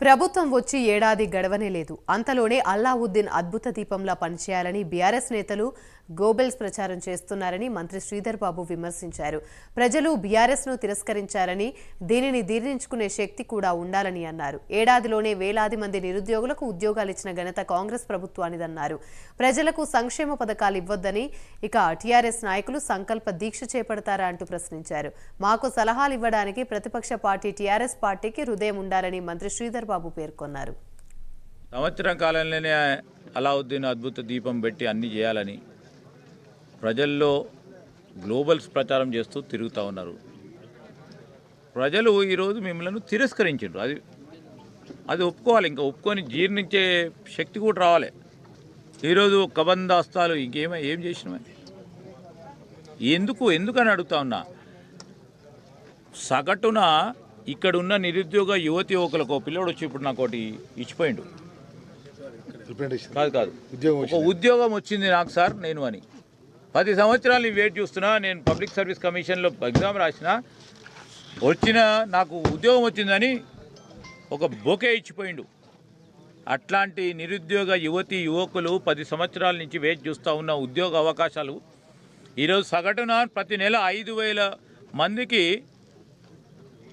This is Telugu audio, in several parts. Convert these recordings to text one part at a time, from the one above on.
ప్రభుత్వం వచ్చి ఏడాది గడవనే లేదు. అంతలోనే అల్లావుద్దీన్ అద్భుత దీపంలా పనిచేయాలని బీఆర్ఎస్ నేతలు గోబెల్స్ ప్రచారం చేస్తున్నారని మంత్రి శ్రీధర్ బాబు విమర్శించారు. ప్రజలు బీఆర్ఎస్ను తిరస్కరించారని దీనిని దీర్ణించుకునే శక్తి కూడా ఉండాలని అన్నారు. ఏడాదిలోనే వేలాది మంది నిరుద్యోగులకు ఉద్యోగాలు ఇచ్చిన ఘనత కాంగ్రెస్ ప్రభుత్వానిదన్నారు. ప్రజలకు సంక్షేమ పథకాలు ఇవ్వొద్దని ఇక టీఆర్ఎస్ నాయకులు సంకల్ప దీక్ష చేపడతారా అంటూ ప్రశ్నించారు. మాకు సలహాలు ఇవ్వడానికి ప్రతిపక్ష పార్టీ టీఆర్ఎస్ పార్టీకి హృదయం ఉండాలని మంత్రి శ్రీధర్ బాబు పేర్కొన్నారు. సంవత్సరం కాలంలోనే అలావుద్దీన్ అద్భుత దీపం పెట్టి అన్ని చేయాలని ప్రజల్లో గ్లోబల్స్ ప్రచారం చేస్తూ తిరుగుతూ ఉన్నారు. ప్రజలు ఈరోజు మిమ్మల్ని తిరస్కరించారు అది అది ఒప్పుకోవాలి. ఇంకా ఒప్పుకొని జీర్ణించే శక్తి కూడా రావాలి. ఈరోజు కబందాస్తాలు ఇంకేమో ఏం చేసినామని ఎందుకు ఎందుకని అడుగుతా ఉన్నా? సగటున ఇక్కడ ఉన్న నిరుద్యోగ యువతి యువకులకు పిల్లోడు వచ్చి ఇప్పుడు నాకు ఒకటి ఇచ్చిపోయిండు కాదు కాదు. ఒక ఉద్యోగం వచ్చింది నాకు సార్ నేను అని. పది సంవత్సరాలు నేను వెయిట్ చూస్తున్నా నేను పబ్లిక్ సర్వీస్ కమిషన్లో ఎగ్జామ్ రాసిన వచ్చిన నాకు ఉద్యోగం వచ్చిందని ఒక బొకే ఇచ్చిపోయిండు అట్లాంటి నిరుద్యోగ యువతి యువకులు పది సంవత్సరాల నుంచి వెయిట్ చూస్తూ ఉన్న ఉద్యోగ అవకాశాలు ఈరోజు సగటున ప్రతి నెల ఐదు వేల మందికి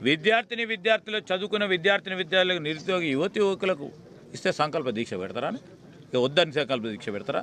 విద్యార్థిని విద్యార్థులు చదువుకున్న విద్యార్థిని విద్యార్థులకు నిరుద్యోగ యువతి యువకులకు ఇస్తే సంకల్ప దీక్ష పెడతారా అని? ఇక వద్దని సంకల్ప దీక్ష పెడతారా